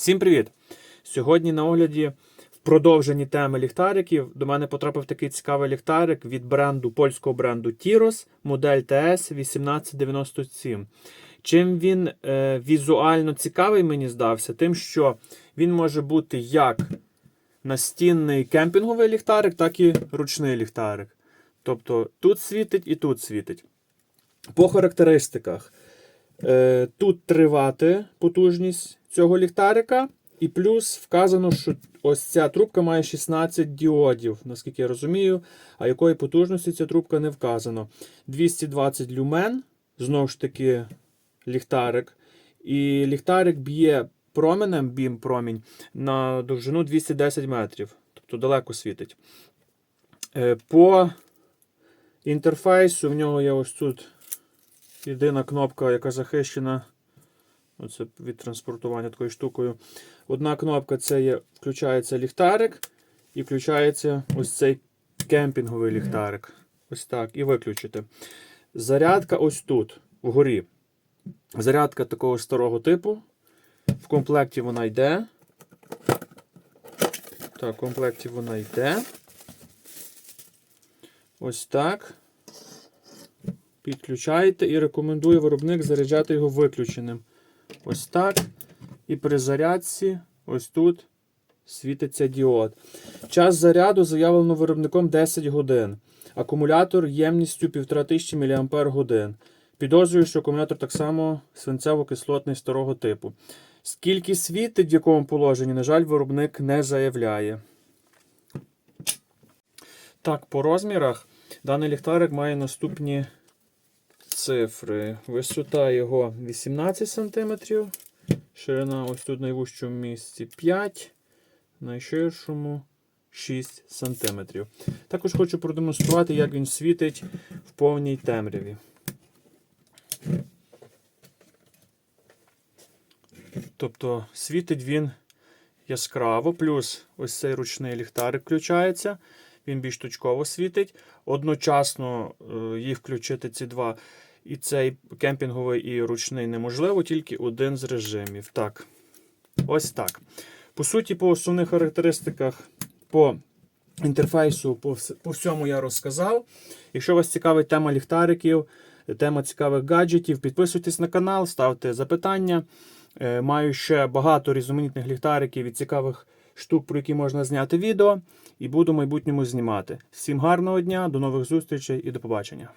Всім привіт! Сьогодні на огляді в продовженні теми ліхтариків до мене потрапив такий цікавий ліхтарик від бренду польського бренду Tiros, модель TS 1897. Чим він е, візуально цікавий, мені здався, тим, що він може бути як настінний кемпінговий ліхтарик, так і ручний ліхтарик. Тобто тут світить і тут світить. По характеристиках. Е, Тут 3 Вт потужність цього ліхтарика, і плюс вказано, що ось ця трубка має 16 діодів, наскільки я розумію, а якої потужності ця трубка не вказано. 220 люмен, знову ж таки, ліхтарик. І ліхтарик б'є променем, бім промінь на довжину 210 метрів, тобто далеко світить. Е, По інтерфейсу в нього є ось тут єдина кнопка, яка захищена. Оце від транспортування такою штукою. Одна кнопка це є, включається ліхтарик, і включається ось цей кемпінговий ліхтарик. Ось так. І виключити. Зарядка ось тут, вгорі. Зарядка такого старого типу. В комплекті вона йде. Так, в комплекті вона йде. Ось так. Підключаєте і рекомендує виробник заряджати його виключеним. Ось так. І при зарядці, ось тут, світиться діод. Час заряду заявлено виробником 10 годин. Акумулятор ємністю 1500 мАч. Підозрюю, що акумулятор так само свинцево-кислотний старого типу. Скільки світить в якому положенні, на жаль, виробник не заявляє. Так, по розмірах даний ліхтарик має наступні цифри. Висота його 18 см, ширина ось тут в найвужчому місці 5, найширшому 6 см. Також хочу продемонструвати, як він світить в повній темряві. Тобто світить він яскраво, плюс ось цей ручний ліхтарик включається. Він більш точково світить. Одночасно е, їх включити ці два. І цей кемпінговий і ручний неможливо, тільки один з режимів. Так. Ось так. По суті, по основних характеристиках, по інтерфейсу, по, по всьому я розказав. Якщо вас цікавить тема ліхтариків, тема цікавих гаджетів, підписуйтесь на канал, ставте запитання. Е, Маю ще багато різноманітних ліхтариків і цікавих штук, про які можна зняти відео, і буду в майбутньому знімати. Всім гарного дня, до нових зустрічей і до побачення.